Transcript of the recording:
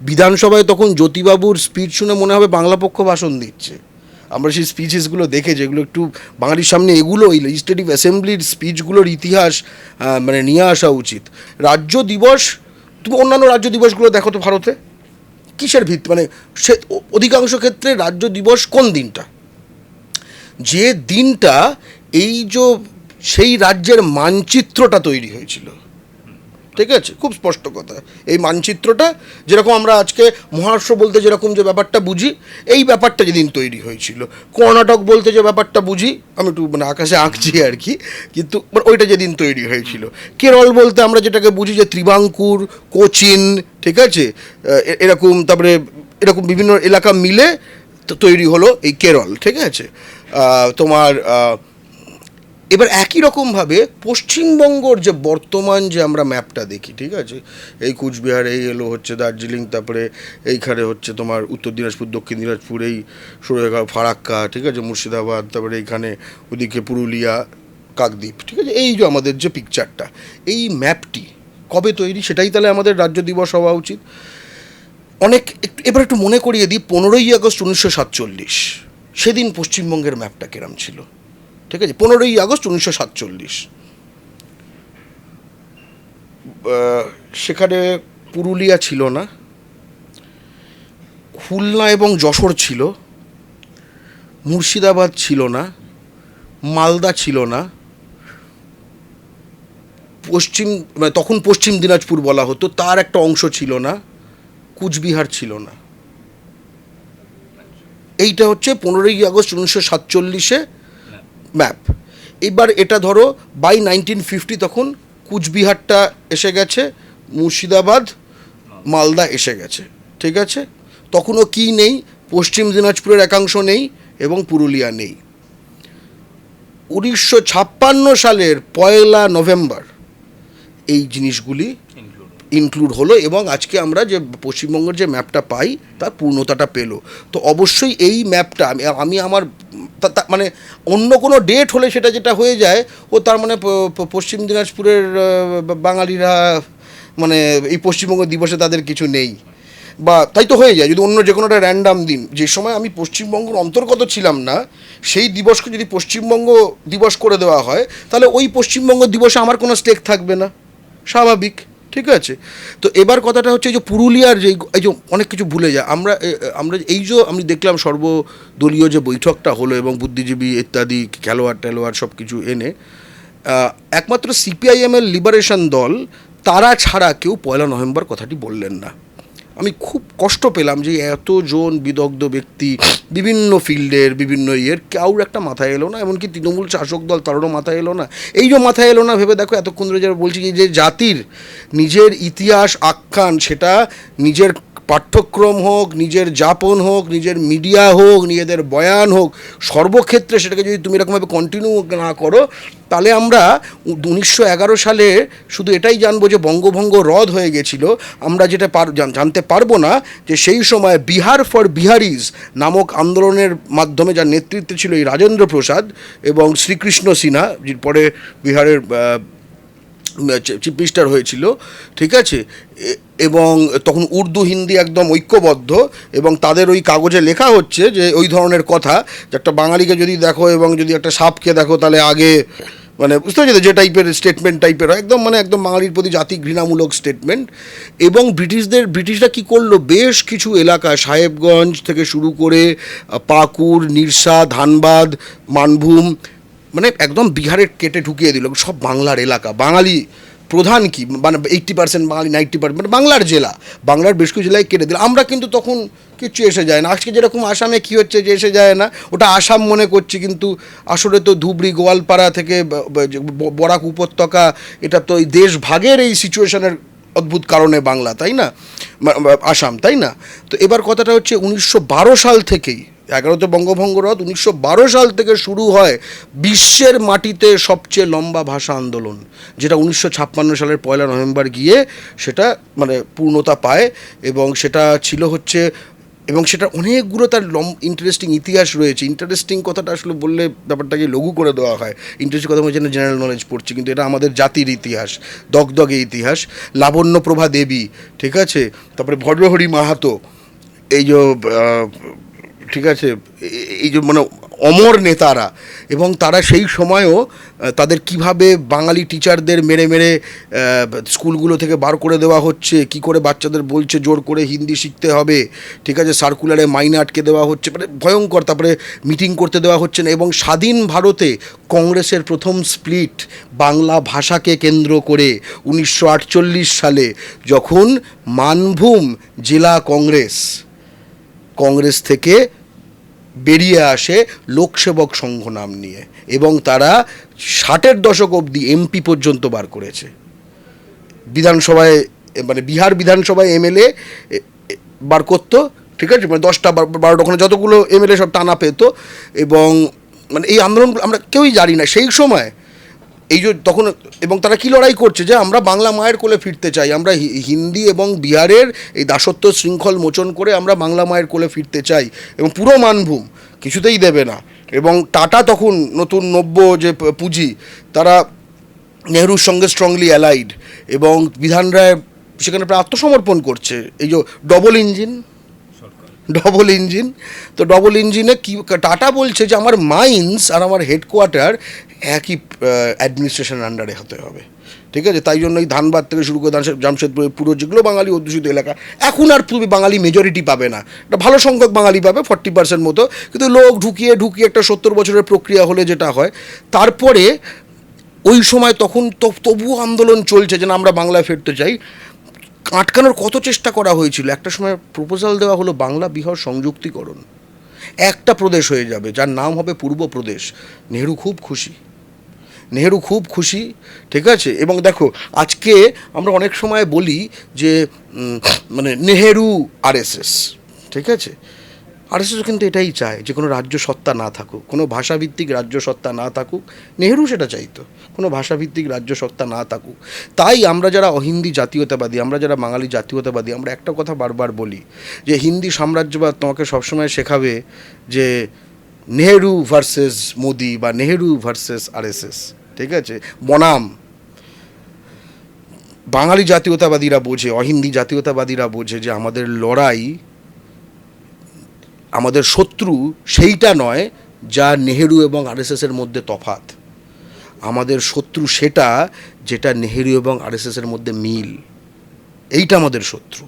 বিধানসভায় তখন জ্যোতিবাবুর স্পিচ শুনে মনে হবে বাংলা পক্ষ ভাষণ দিচ্ছে। আমরা সেই স্পিচেসগুলো দেখে, যেগুলো একটু বাঙালির সামনে এগুলো, এই লেজিসলেটিভ অ্যাসেম্বলির স্পিচগুলোর ইতিহাস মানে নিয়ে আসা উচিত। রাজ্য দিবস, তুমি অন্যান্য রাজ্য দিবসগুলো দেখো তো ভারতে। কিসের ভিত্তি মানে সে, অধিকাংশ ক্ষেত্রে রাজ্য দিবস কোন দিনটা? যে দিনটা এই যে সেই রাজ্যের মানচিত্রটা তৈরি হয়েছিল। ঠিক আছে? খুব স্পষ্ট কথা। এই মানচিত্রটা, যেরকম আমরা আজকে মহারাষ্ট্র বলতে যেরকম যে ব্যাপারটা বুঝি, এই ব্যাপারটা যেদিন তৈরি হয়েছিল। কর্ণাটক বলতে যে ব্যাপারটা বুঝি, আমি একটু মানে আকাশে আঁকছি আর কি, কিন্তু মানে ওইটা যেদিন তৈরি হয়েছিল। কেরল বলতে আমরা যেটাকে বুঝি যে ত্রিবাঙ্কুর, কোচিন, ঠিক আছে? এরকম, তারপরে এরকম বিভিন্ন এলাকা মিলে তৈরি হলো এই কেরল, ঠিক আছে? তোমার এবার একই রকমভাবে পশ্চিমবঙ্গর যে বর্তমান যে আমরা ম্যাপটা দেখি, ঠিক আছে? এই কুচবিহার, এই এলো হচ্ছে দার্জিলিং, তারপরে এইখানে হচ্ছে তোমার উত্তর দিনাজপুর, দক্ষিণ দিনাজপুর, এই সুরেখা ফারাক্কা, ঠিক আছে? মুর্শিদাবাদ, তারপরে এইখানে ওদিকে পুরুলিয়া, কাকদ্বীপ, ঠিক আছে? এই যে আমাদের যে পিকচারটা এই ম্যাপটি কবে তৈরি? সেটাই তাহলে আমাদের রাজ্য দিবস হওয়া উচিত। অনেক একটু, এবার একটু মনে করিয়ে দিই, পনেরোই আগস্ট উনিশশো সাতচল্লিশ, সেদিন পশ্চিমবঙ্গের ম্যাপটা কেরাম ছিল? ঠিক আছে? পনেরোই আগস্ট উনিশশো সাতচল্লিশ। সেখানে পুরুলিয়া ছিল না। খুলনা এবং যশোর ছিল। মুর্শিদাবাদ ছিল না। মালদা ছিল না। পশ্চিম মানে তখন পশ্চিম দিনাজপুর বলা হতো। তার একটা অংশ ছিল না। কুচবিহার ছিল না। এইটা হচ্ছে পনেরোই আগস্ট উনিশশো সাতচল্লিশে ম্যাপ এবার এটা ধরো বাই নাইনটিন ফিফটি তখন কুচবিহারটা এসে গেছে, মুর্শিদাবাদ, মালদা এসে গেছে, ঠিক আছে? তখনও কি নেই? পশ্চিম দিনাজপুরের একাংশ নেই এবং পুরুলিয়া নেই। উনিশশো ছাপ্পান্ন সালের পয়লা নভেম্বর এই জিনিসগুলি ইনক্লুড হলো এবং আজকে আমরা যে পশ্চিমবঙ্গের যে ম্যাপটা পাই, তার পূর্ণতাটা পেল। তো অবশ্যই এই ম্যাপটা আমি আমি আমার মানে অন্য কোনো ডেট হলে সেটা যেটা হয়ে যায়, ও তার মানে পশ্চিম দিনাজপুরের বাঙালিরা মানে এই পশ্চিমবঙ্গ দিবসে তাদের কিছু নেই। বা, তাই তো হয়ে যায়, যদি অন্য যে কোনো একটা র্যান্ডাম দিন। যে সময় আমি পশ্চিমবঙ্গের অন্তর্গত ছিলাম না, সেই দিবসকে যদি পশ্চিমবঙ্গ দিবস করে দেওয়া হয়, তাহলে ওই পশ্চিমবঙ্গ দিবসে আমার কোনো স্টেক থাকবে না। স্বাভাবিক। ঠিক আছে? তো এবার কথাটা হচ্ছে যে পুরুলিয়ার যে এই যে অনেক কিছু ভুলে যায়। আমরা আমরা এই যে আমি দেখলাম সর্বদলীয় যে বৈঠকটা হলো এবং বুদ্ধিজীবী ইত্যাদি, খেলোয়াড় টেলোয়াড় সব কিছু এনে একমাত্র সিপিআইএমের লিবারেশন দল, তারা ছাড়া কেউ পয়লা নভেম্বর কথাটি বললেন না। আমি খুব কষ্ট পেলাম যে এতজন বিদগ্ধ ব্যক্তি বিভিন্ন ফিল্ডের, বিভিন্ন ইয়ের কেউ একটা মাথায় এলো না, এমনকি তৃণমূল শাসক দল তারও মাথায় এলো না। এই যে মাথায় এলো না, ভেবে দেখো এতক্ষণ ধরে যারা বলছি যে জাতির নিজের ইতিহাস, আখ্যান, সেটা নিজের পাঠ্যক্রম হোক, নিজের যাপন হোক, নিজের মিডিয়া হোক, নিজেদের বয়ান হোক, সর্বক্ষেত্রে সেটাকে যদি তুমি এরকমভাবে কন্টিনিউ না করো, তাহলে আমরা উনিশশো এগারো সালে শুধু এটাই জানব যে বঙ্গভঙ্গ রদ হয়ে গেছিল। আমরা যেটা পার জানতে পারব না যে সেই সময় বিহার ফর বিহারিজ নামক আন্দোলনের মাধ্যমে যার নেতৃত্বে ছিল এই রাজেন্দ্র প্রসাদ এবং শ্রীকৃষ্ণ সিনহা পরে বিহারের চিফ মিনিস্টার হয়েছিল, ঠিক আছে? এবং তখন উর্দু, হিন্দি একদম ঐক্যবদ্ধ এবং তাদের ওই কাগজে লেখা হচ্ছে যে, ওই ধরনের কথা, যে একটা বাঙালিকে যদি দেখো এবং যদি একটা সাপকে দেখো, তাহলে আগে মানে বুঝতে পারছি যে টাইপের স্টেটমেন্ট টাইপের হয়, একদম মানে একদম বাঙালির প্রতি জাতি ঘৃণামূলক স্টেটমেন্ট এবং ব্রিটিশদের, ব্রিটিশরা কি করল? বেশ কিছু এলাকা, সাহেবগঞ্জ থেকে শুরু করে পাকুড়, নিরসা, ধানবাদ, মানভূম মানে একদম বিহারের কেটে ঢুকিয়ে দিল, সব বাংলার এলাকা। বাঙালি প্রধান কি? মানে এইট্টি পার্সেন্ট বাঙালি নাইনটি পার্সেন্ট মানে বাংলার জেলা। বাংলার বেশ কিছু জেলায় কেটে দিল। আমরা কিন্তু তখন কিচ্ছু এসে যায় না। আজকে যেরকম আসামে কী হচ্ছে যে এসে যায় না, ওটা আসাম মনে করছি কিন্তু আসলে তো ধুবড়ি, গোয়ালপাড়া থেকে বরাক উপত্যকা, এটা তো এই দেশ ভাগের এই সিচুয়েশনের অদ্ভুত কারণে বাংলা, তাই না? আসাম, তাই না? তো এবার কথাটা হচ্ছে উনিশশো বারো সাল থেকেই এগারোতে বঙ্গভঙ্গ রথ উনিশশো সাল থেকে শুরু হয় বিশ্বের মাটিতে সবচেয়ে লম্বা ভাষা আন্দোলন, যেটা উনিশশো ছাপ্পান্ন সালের পয়লা নভেম্বর গিয়ে সেটা মানে পূর্ণতা পায় এবং সেটা ছিল হচ্ছে, এবং সেটা অনেকগুলো তার লম ইন্টারেস্টিং ইতিহাস রয়েছে। ইন্টারেস্টিং কথাটা আসলে বললে ব্যাপারটাকে লঘু করে দেওয়া হয়। ইন্টারেস্টিং কথা বলছে জেনারেল নলেজ পড়ছি, কিন্তু এটা আমাদের জাতির ইতিহাস, দগদগে ইতিহাস। লাবণ্যপ্রভা দেবী, ঠিক আছে? তারপরে ভদ্রহরি মাহাতো, এই যে ঠিক আছে? এই যে মানে অমর নেতারা এবং তারা সেই সময়ও তাদের কীভাবে বাঙালি টিচারদের মেরে মেরে স্কুলগুলো থেকে বার করে দেওয়া হচ্ছে, কি করে বাচ্চাদের বলছে জোর করে হিন্দি শিখতে হবে, ঠিক আছে? সার্কুলারে মাইনে আটকে দেওয়া হচ্ছে মানে ভয়ঙ্কর, তারপরে মিটিং করতে দেওয়া হচ্ছে না এবং স্বাধীন ভারতে কংগ্রেসের প্রথম স্প্লিট বাংলা ভাষাকে কেন্দ্র করে উনিশশো আটচল্লিশ সালে যখন মানভূম জেলা কংগ্রেস কংগ্রেস থেকে বেরিয়ে আসে লোকসেবক সংঘ নাম নিয়ে এবং তারা ষাটের দশক অবধি এমপি পর্যন্ত বার করেছে। বিধানসভায় মানে বিহার বিধানসভায় এমএলএ বার করতো, ঠিক আছে? মানে দশটা বার- বারোটা ওখানে যতগুলো এমএলএ সব টানা পেতো এবং মানে এই আন্দোলন আমরা কেউই জানি না। সেই সময় এই যে তখন, এবং তারা কি লড়াই করছে? যে আমরা বাংলা মায়ের কোলে ফিরতে চাই, আমরা হিন্দি এবং বিহারের এই দাসত্ব শৃঙ্খল মোচন করে আমরা বাংলা মায়ের কোলে ফিরতে চাই, এবং পুরো মানভূম কিছুতেই দেবে না। এবং টাটা তখন নতুন নব্য যে পুঁজি, তারা নেহরুর সঙ্গে স্ট্রংলি অ্যালাইড এবং বিধান রায় সেখানে প্রায় আত্মসমর্পণ করছে। এই যে ডবল ইঞ্জিন ডবল ইঞ্জিন তো ডবল ইঞ্জিনে কি টাটা বলছে যে আমার মাইন্স আর আমার হেডকোয়ার্টার একই অ্যাডমিনিস্ট্রেশন আন্ডারে হতে হবে। ঠিক আছে? তাই জন্য এই ধানবাদ থেকে শুরু করে জামশেদপুর, পুরো যেগুলো বাঙালি অধ্যুষিত এলাকা, এখন আর তুমি বাঙালি মেজরিটি পাবে না। একটা ভালো সংখ্যক বাঙালি পাবে ফর্টি পার্সেন্ট মতো। কিন্তু লোক ঢুকিয়ে ঢুকিয়ে একটা সত্তর বছরের প্রক্রিয়া হলে যেটা হয়, তারপরে ওই সময় তখন তবুও আন্দোলন চলছে যে না, আমরা বাংলায় ফিরতে চাই। আটকানোর কত চেষ্টা করা হয়েছিল? একটা সময় প্রপোজাল দেওয়া হলো বাংলা বিহার সংযুক্তিকরণ। একটা প্রদেশ হয়ে যাবে, যার নাম হবে পূর্ব প্রদেশ। নেহরু খুব খুশি। নেহরু খুব খুশি, ঠিক আছে? এবং দেখো, আজকে আমরা অনেক সময় বলি যে মানে নেহেরু আরএসএস, ঠিক আছে? আরএসএস কিন্তু এটাই চায় যে কোনো রাজ্য সত্তা না থাকুক, কোনো ভাষাভিত্তিক রাজ্য সত্তা না থাকুক, নেহেরু সেটা চাইতো, কোনো ভাষাভিত্তিক রাজ্য সত্তা না থাকুক। তাই আমরা যারা অহিন্দি জাতীয়তাবাদী, আমরা যারা বাঙালি জাতীয়তাবাদী, আমরা একটা কথা বারবার বলি যে হিন্দি সাম্রাজ্যবাদ তোমাকে সবসময় শেখাবে যে নেহেরু ভার্সেস মোদি বা নেহেরু ভার্সেস আরএসএস, ঠিক আছে? বনাম। বাঙালি জাতীয়তাবাদীরা বোঝে, অহিন্দি জাতীয়তাবাদীরা বোঝে যে আমাদের লড়াই আমাদের শত্রু সেইটা নয় যা নেহেরু এবং আরএসএসের মধ্যে তফাত আমাদের শত্রু সেটা যেটা নেহেরু এবং আরএসএসের মধ্যে মিল। এইটা আমাদের শত্রু।